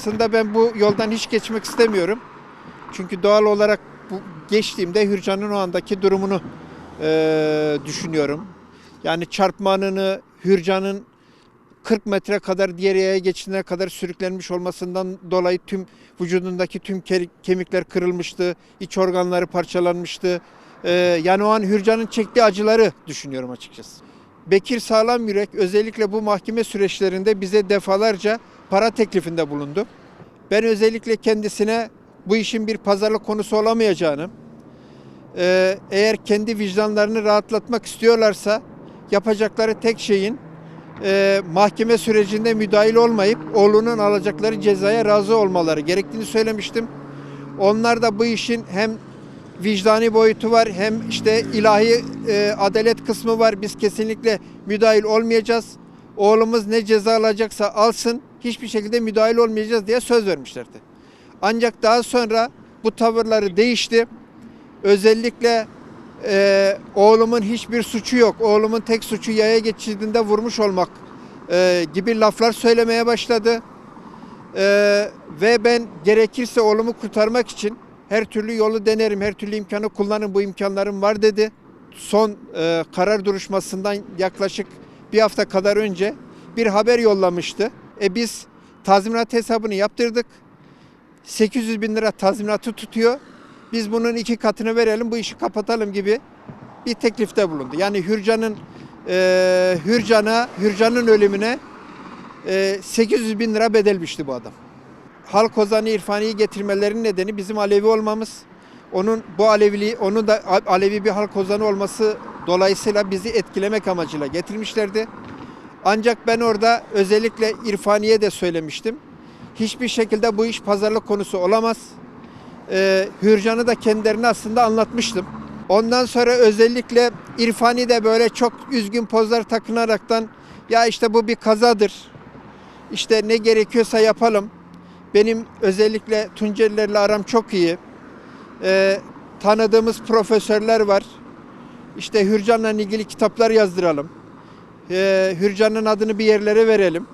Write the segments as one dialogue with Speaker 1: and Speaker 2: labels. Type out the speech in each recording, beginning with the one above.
Speaker 1: aslında ben bu yoldan hiç geçmek istemiyorum. Çünkü doğal olarak bu geçtiğimde Hürcan'ın o andaki durumunu eee, düşünüyorum. Yani çarpmanını, Hürcan'ın 40 metre kadar diğer yaya geçidine kadar sürüklenmiş olmasından dolayı tüm vücudundaki tüm ke- kemikler kırılmıştı, iç organları parçalanmıştı. Eee, yani o an Hürcan'ın çektiği acıları düşünüyorum açıkçası. Bekir Sağlam Yürek özellikle bu mahkeme süreçlerinde bize defalarca para teklifinde bulundu. Ben özellikle kendisine bu işin bir pazarlık konusu olamayacağını, eee, eğer kendi vicdanlarını rahatlatmak istiyorlarsa yapacakları tek şeyin eee, mahkeme sürecinde müdahil olmayıp oğlunun alacakları cezaya razı olmaları gerektiğini söylemiştim. Onlar da bu işin hem vicdani boyutu var hem işte ilahi e, adalet kısmı var. Biz kesinlikle müdahil olmayacağız. Oğlumuz ne ceza alacaksa alsın. Hiçbir şekilde müdahil olmayacağız diye söz vermişlerdi. Ancak daha sonra bu tavırları değişti. Özellikle e, oğlumun hiçbir suçu yok. Oğlumun tek suçu yaya geçidinde vurmuş olmak e, gibi laflar söylemeye başladı. E, ve ben gerekirse oğlumu kurtarmak için her türlü yolu denerim, her türlü imkanı kullanırım, bu imkanlarım var dedi. Son e, karar duruşmasından yaklaşık bir hafta kadar önce bir haber yollamıştı. E biz tazminat hesabını yaptırdık. 800 bin lira tazminatı tutuyor. Biz bunun iki katını verelim, bu işi kapatalım gibi bir teklifte bulundu. Yani Hürcan'ın e, Hürcan'a, Hürcan'ın ölümüne e, 800 bin lira bedel biçti bu adam halk ozanı İrfani'yi getirmelerinin nedeni bizim Alevi olmamız. Onun bu Aleviliği, onun da Alevi bir halk ozanı olması dolayısıyla bizi etkilemek amacıyla getirmişlerdi. Ancak ben orada özellikle İrfani'ye de söylemiştim. Hiçbir şekilde bu iş pazarlık konusu olamaz. Ee, Hürcan'ı da kendilerine aslında anlatmıştım. Ondan sonra özellikle İrfani de böyle çok üzgün pozlar takınaraktan ya işte bu bir kazadır. İşte ne gerekiyorsa yapalım. Benim özellikle Tuncelilerle aram çok iyi. Ee, tanıdığımız profesörler var. İşte Hürcan'la ilgili kitaplar yazdıralım. Ee, Hürcan'ın adını bir yerlere verelim.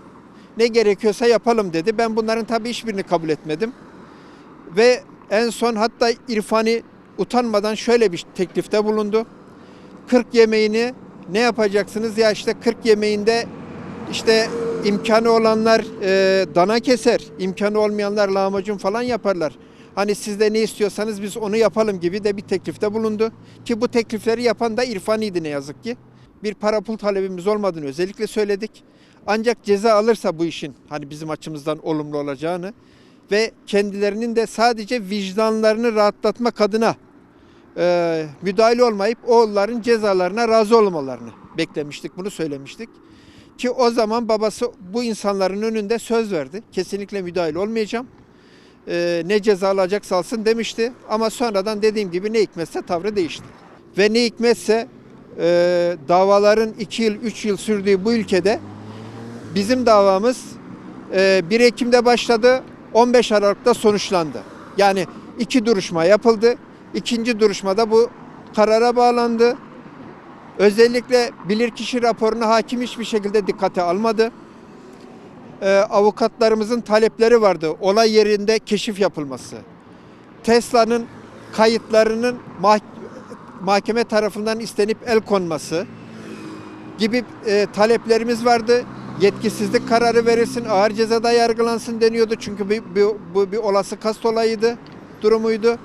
Speaker 1: Ne gerekiyorsa yapalım dedi. Ben bunların tabii hiçbirini kabul etmedim. Ve en son hatta İrfani utanmadan şöyle bir teklifte bulundu. 40 yemeğini ne yapacaksınız? Ya işte 40 yemeğinde işte imkanı olanlar e, dana keser, imkanı olmayanlar lahmacun falan yaparlar. Hani siz de ne istiyorsanız biz onu yapalım gibi de bir teklifte bulundu. Ki bu teklifleri yapan da İrfani'ydi ne yazık ki. Bir para pul talebimiz olmadığını özellikle söyledik. Ancak ceza alırsa bu işin hani bizim açımızdan olumlu olacağını ve kendilerinin de sadece vicdanlarını rahatlatmak adına e, müdahale olmayıp oğulların cezalarına razı olmalarını beklemiştik. Bunu söylemiştik. Ki o zaman babası bu insanların önünde söz verdi. Kesinlikle müdahil olmayacağım. Ee, ne ceza alacaksa alsın demişti. Ama sonradan dediğim gibi ne hikmetse tavrı değişti. Ve ne hikmetse e, davaların 2 yıl 3 yıl sürdüğü bu ülkede bizim davamız e, 1 Ekim'de başladı 15 Aralık'ta sonuçlandı. Yani iki duruşma yapıldı. İkinci duruşmada bu karara bağlandı. Özellikle bilirkişi raporunu hakim hiçbir şekilde dikkate almadı. Ee, avukatlarımızın talepleri vardı. Olay yerinde keşif yapılması. Tesla'nın kayıtlarının mah- mahkeme tarafından istenip el konması gibi e, taleplerimiz vardı. Yetkisizlik kararı verilsin, ağır cezada yargılansın deniyordu. Çünkü bu, bu, bu bir olası kast olayıydı, durumuydu.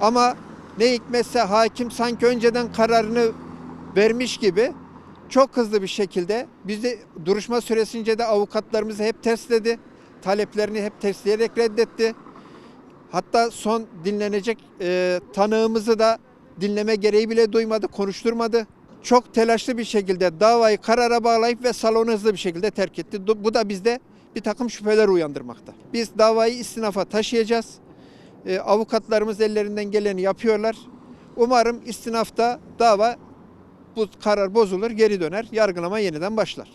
Speaker 1: Ama ne hikmetse hakim sanki önceden kararını vermiş gibi çok hızlı bir şekilde bizde duruşma süresince de avukatlarımızı hep tersledi. Taleplerini hep tersleyerek reddetti. Hatta son dinlenecek e, tanığımızı da dinleme gereği bile duymadı, konuşturmadı. Çok telaşlı bir şekilde davayı karara bağlayıp ve salonu hızlı bir şekilde terk etti. Bu da bizde bir takım şüpheler uyandırmakta. Biz davayı istinafa taşıyacağız. E, avukatlarımız ellerinden geleni yapıyorlar. Umarım istinafta dava bu karar bozulur, geri döner, yargılama yeniden başlar.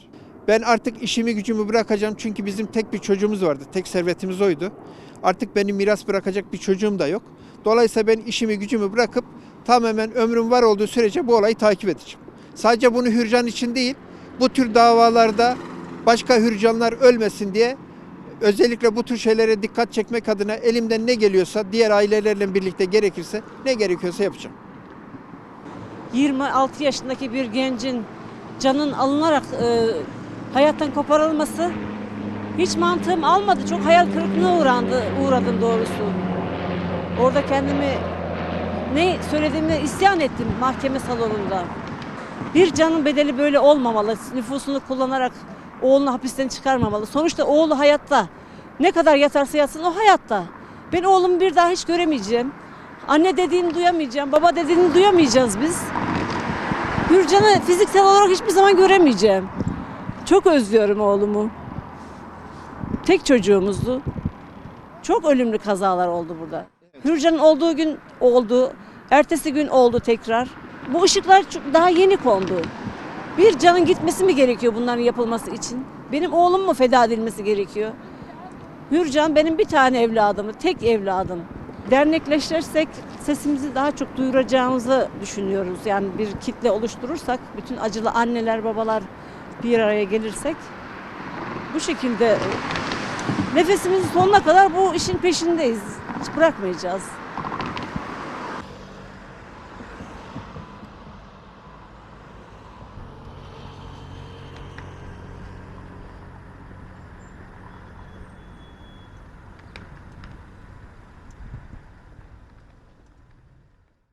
Speaker 1: Ben artık işimi gücümü bırakacağım çünkü bizim tek bir çocuğumuz vardı. Tek servetimiz oydu. Artık benim miras bırakacak bir çocuğum da yok. Dolayısıyla ben işimi gücümü bırakıp tamamen ömrüm var olduğu sürece bu olayı takip edeceğim. Sadece bunu Hürcan için değil, bu tür davalarda başka Hürcanlar ölmesin diye özellikle bu tür şeylere dikkat çekmek adına elimden ne geliyorsa diğer ailelerle birlikte gerekirse ne gerekiyorsa yapacağım.
Speaker 2: 26 yaşındaki bir gencin canın alınarak e, hayattan koparılması hiç mantığım almadı. Çok hayal kırıklığına uğrandı, uğradım doğrusu. Orada kendimi ne söylediğimi isyan ettim mahkeme salonunda. Bir canın bedeli böyle olmamalı. Nüfusunu kullanarak oğlunu hapisten çıkarmamalı. Sonuçta oğlu hayatta. Ne kadar yatarsa yatsın o hayatta. Ben oğlumu bir daha hiç göremeyeceğim. Anne dediğini duyamayacağım, baba dediğini duyamayacağız biz. Gürcan'ı fiziksel olarak hiçbir zaman göremeyeceğim. Çok özlüyorum oğlumu. Tek çocuğumuzdu. Çok ölümlü kazalar oldu burada. Hürcan'ın olduğu gün oldu. Ertesi gün oldu tekrar. Bu ışıklar daha yeni kondu. Bir canın gitmesi mi gerekiyor bunların yapılması için? Benim oğlum mu feda edilmesi gerekiyor? Hürcan benim bir tane evladım, tek evladım. Dernekleşirsek sesimizi daha çok duyuracağımızı düşünüyoruz. Yani bir kitle oluşturursak, bütün acılı anneler, babalar bir araya gelirsek bu şekilde nefesimizin sonuna kadar bu işin peşindeyiz. Hiç bırakmayacağız.